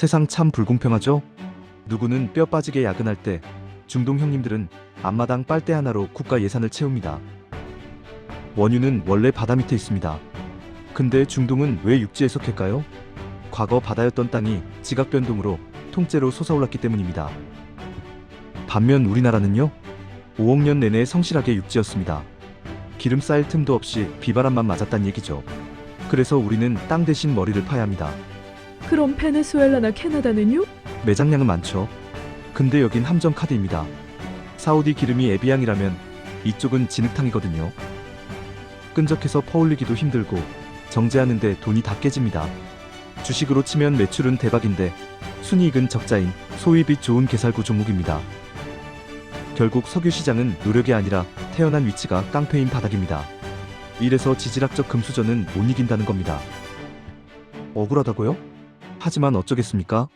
세상 참 불공평하죠? 누구는 뼈 빠지게 야근할 때 중동 형님들은 앞마당 빨대 하나로 국가 예산을 채웁니다. 원유는 원래 바다 밑에 있습니다. 근데 중동은 왜 육지에 속했까요? 과거 바다였던 땅이 지각 변동으로 통째로 솟아올랐기 때문입니다. 반면 우리나라는요? 5억 년 내내 성실하게 육지였습니다. 기름 쌓일 틈도 없이 비바람만 맞았단 얘기죠. 그래서 우리는 땅 대신 머리를 파야 합니다. 그럼 베네수엘라나 캐나다는요? 매장량은 많죠. 근데 여긴 함정 카드입니다. 사우디 기름이 에비앙이라면 이쪽은 진흙탕이거든요. 끈적해서 퍼올리기도 힘들고 정제하는데 돈이 다 깨집니다. 주식으로 치면 매출은 대박인데 순이익은 적자인 소위 빚 좋은 개살구 종목입니다. 결국 석유 시장은 노력이 아니라 태어난 위치가 깡패인 바닥입니다. 이래서 지질학적 금수저는 못 이긴다는 겁니다. 억울하다고요? 하지만 어쩌겠습니까?